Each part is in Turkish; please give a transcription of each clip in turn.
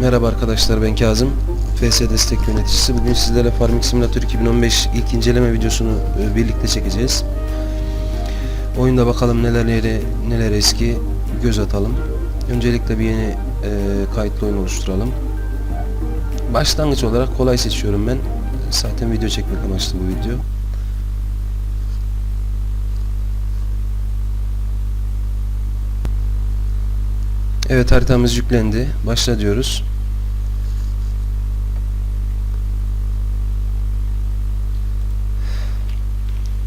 Merhaba arkadaşlar ben Kazım. FS Destek Yöneticisi. Bugün sizlerle Farming Simulator 2015 ilk inceleme videosunu e, birlikte çekeceğiz. Oyunda bakalım neler yeri, neler eski göz atalım. Öncelikle bir yeni e, kayıtlı oyun oluşturalım. Başlangıç olarak kolay seçiyorum ben. Zaten video çekmek amaçlı bu video. Evet haritamız yüklendi. Başla diyoruz.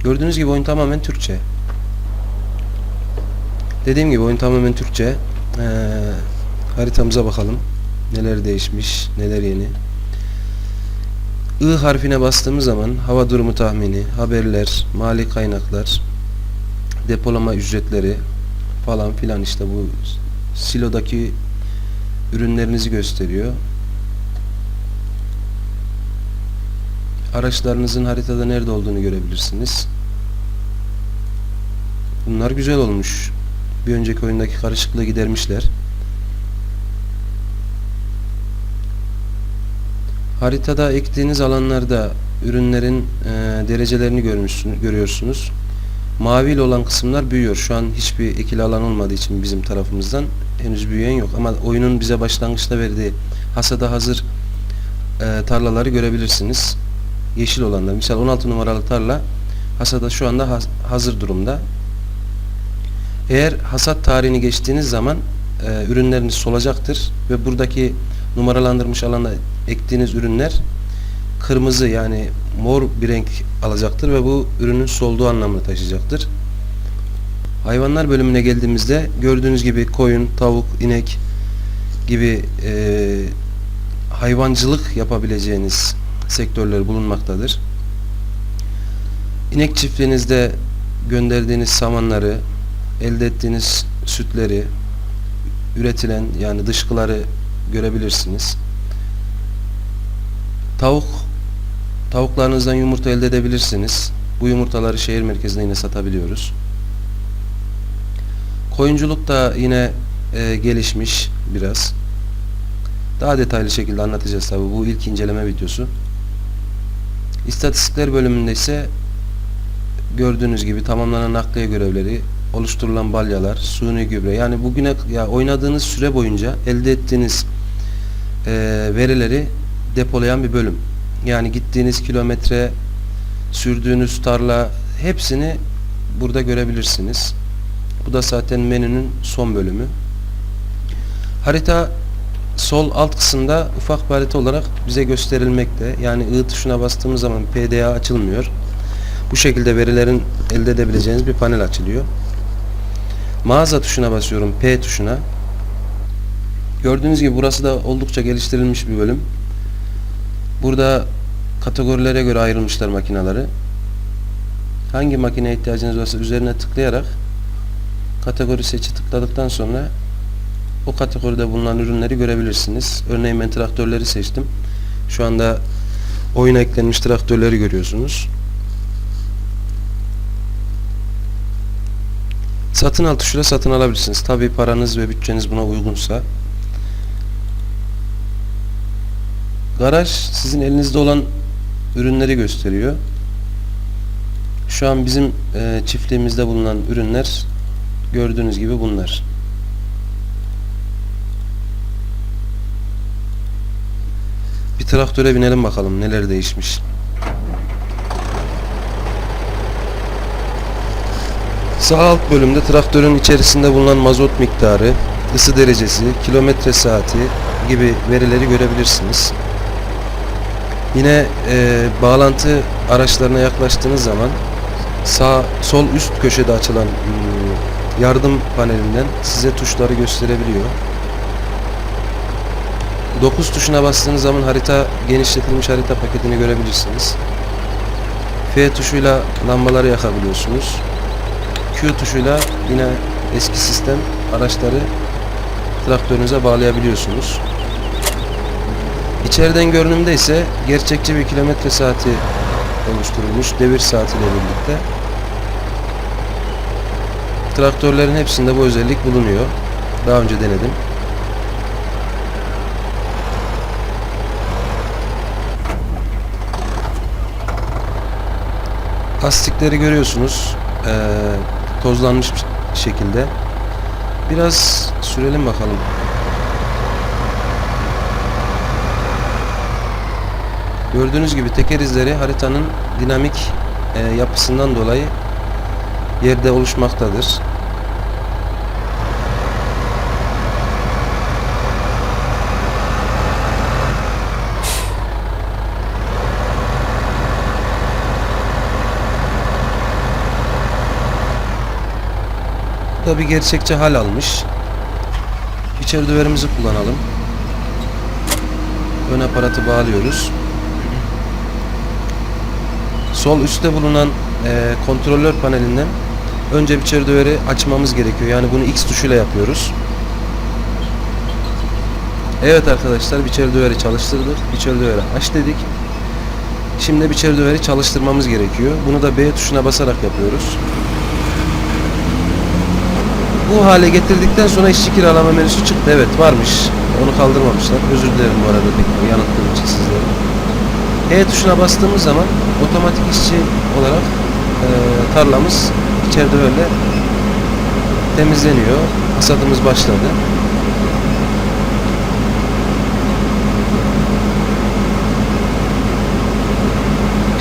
Gördüğünüz gibi oyun tamamen Türkçe. Dediğim gibi oyun tamamen Türkçe. Ee, haritamıza bakalım. Neler değişmiş, neler yeni. I harfine bastığımız zaman hava durumu tahmini, haberler, mali kaynaklar, depolama ücretleri falan filan işte bu silodaki ürünlerinizi gösteriyor. Araçlarınızın haritada nerede olduğunu görebilirsiniz. Bunlar güzel olmuş. Bir önceki oyundaki karışıklığı gidermişler. Haritada ektiğiniz alanlarda ürünlerin e, derecelerini görmüşsün, görüyorsunuz. Mavi ile olan kısımlar büyüyor. Şu an hiçbir ekili alan olmadığı için bizim tarafımızdan henüz büyüyen yok. Ama oyunun bize başlangıçta verdiği hasada hazır e, tarlaları görebilirsiniz. Yeşil olanlar. Misal 16 numaralı tarla hasada şu anda has- hazır durumda. Eğer hasat tarihini geçtiğiniz zaman e, ürünleriniz solacaktır ve buradaki numaralandırmış alanda ektiğiniz ürünler kırmızı yani mor bir renk alacaktır ve bu ürünün solduğu anlamını taşıyacaktır. Hayvanlar bölümüne geldiğimizde gördüğünüz gibi koyun, tavuk, inek gibi e, hayvancılık yapabileceğiniz sektörler bulunmaktadır. İnek çiftliğinizde gönderdiğiniz samanları, elde ettiğiniz sütleri, üretilen yani dışkıları görebilirsiniz. Tavuk tavuklarınızdan yumurta elde edebilirsiniz. Bu yumurtaları şehir merkezinde yine satabiliyoruz. Koyunculuk da yine e, gelişmiş biraz. Daha detaylı şekilde anlatacağız tabi bu ilk inceleme videosu. İstatistikler bölümünde ise gördüğünüz gibi tamamlanan nakliye görevleri, oluşturulan balyalar, suni gübre yani bugüne ya oynadığınız süre boyunca elde ettiğiniz e, verileri depolayan bir bölüm. Yani gittiğiniz kilometre, sürdüğünüz tarla hepsini burada görebilirsiniz. Bu da zaten menünün son bölümü. Harita sol alt kısımda ufak bir harita olarak bize gösterilmekte. Yani I tuşuna bastığımız zaman PDA açılmıyor. Bu şekilde verilerin elde edebileceğiniz bir panel açılıyor. Mağaza tuşuna basıyorum. P tuşuna. Gördüğünüz gibi burası da oldukça geliştirilmiş bir bölüm. Burada kategorilere göre ayrılmışlar makineleri. Hangi makineye ihtiyacınız varsa üzerine tıklayarak kategori seçi tıkladıktan sonra o kategoride bulunan ürünleri görebilirsiniz. Örneğin ben traktörleri seçtim. Şu anda oyuna eklenmiş traktörleri görüyorsunuz. Satın al tuşuyla satın alabilirsiniz. Tabi paranız ve bütçeniz buna uygunsa. Garaj sizin elinizde olan ürünleri gösteriyor. Şu an bizim e, çiftliğimizde bulunan ürünler gördüğünüz gibi bunlar. Bir traktöre binelim bakalım neler değişmiş. Sağ alt bölümde traktörün içerisinde bulunan mazot miktarı, ısı derecesi, kilometre saati gibi verileri görebilirsiniz. Yine e, bağlantı araçlarına yaklaştığınız zaman sağ sol üst köşede açılan hmm, yardım panelinden size tuşları gösterebiliyor. 9 tuşuna bastığınız zaman harita genişletilmiş harita paketini görebilirsiniz. F tuşuyla lambaları yakabiliyorsunuz. Q tuşuyla yine eski sistem araçları traktörünüze bağlayabiliyorsunuz. İçeriden görünümde ise gerçekçi bir kilometre saati oluşturulmuş devir saatiyle birlikte. Traktörlerin hepsinde bu özellik bulunuyor. Daha önce denedim. Lastikleri görüyorsunuz. Ee, tozlanmış şekilde. Biraz sürelim bakalım Gördüğünüz gibi teker izleri haritanın dinamik e, yapısından dolayı yerde oluşmaktadır. Da bir gerçekçi hal almış. İçeri düverimizi kullanalım. Ön aparatı bağlıyoruz. Sol üstte bulunan e, kontrolör panelinden önce biçer döveri açmamız gerekiyor. Yani bunu X tuşuyla yapıyoruz. Evet arkadaşlar biçer döveri çalıştırdık. Biçer döveri aç dedik. Şimdi biçer döveri çalıştırmamız gerekiyor. Bunu da B tuşuna basarak yapıyoruz. Bu hale getirdikten sonra işçi kiralama menüsü çıktı. Evet varmış. Onu kaldırmamışlar. Özür dilerim bu arada pek yanılttığım için sizlere. E tuşuna bastığımız zaman otomatik işçi olarak e, tarlamız içeride öyle temizleniyor. Hasadımız başladı.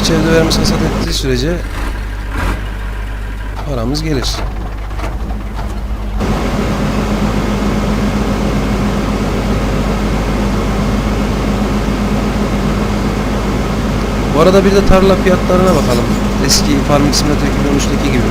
İçeride verimiz hasat ettiği sürece paramız gelir. Bu arada bir de tarla fiyatlarına bakalım. Eski Farming Simulator 2013'teki gibi.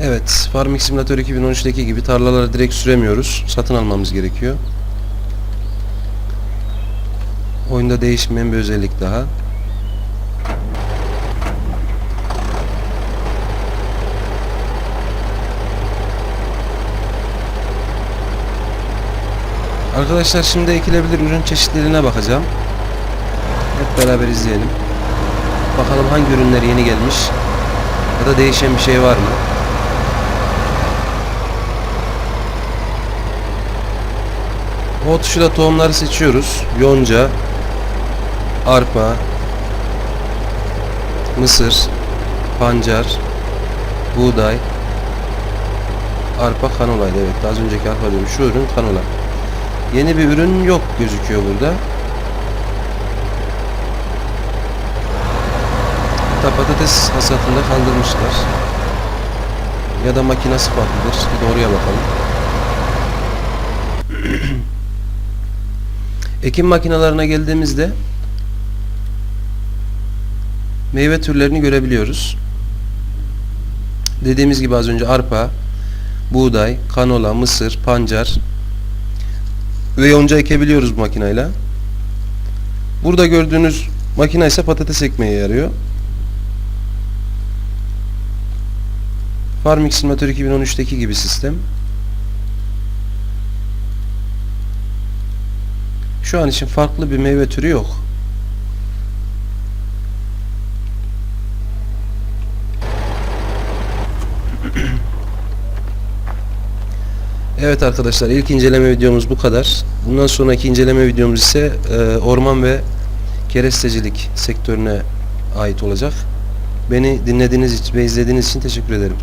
Evet, Farming Simulator 2013'teki gibi tarlalara direkt süremiyoruz. Satın almamız gerekiyor. Oyunda değişmeyen bir özellik daha. Arkadaşlar şimdi ekilebilir ürün çeşitlerine bakacağım. Hep beraber izleyelim. Bakalım hangi ürünler yeni gelmiş ya da değişen bir şey var mı? O tuşuyla tohumları seçiyoruz. Yonca, arpa, mısır, pancar, buğday, arpa kanolaydı evet. Az önceki arpa diyorum. Şu ürün kanola. Yeni bir ürün yok gözüküyor burada. Hatta patates hasatında kaldırmışlar. Ya da makinası farklıdır. Bir de bakalım. Ekim makinelerine geldiğimizde meyve türlerini görebiliyoruz. Dediğimiz gibi az önce arpa, buğday, kanola, mısır, pancar ve yonca ekebiliyoruz bu makineyle. Burada gördüğünüz makine ise patates ekmeye yarıyor. Farming Simulator 2013'teki gibi sistem. Şu an için farklı bir meyve türü yok. Evet arkadaşlar ilk inceleme videomuz bu kadar. Bundan sonraki inceleme videomuz ise e, orman ve kerestecilik sektörüne ait olacak. Beni dinlediğiniz için ve izlediğiniz için teşekkür ederim.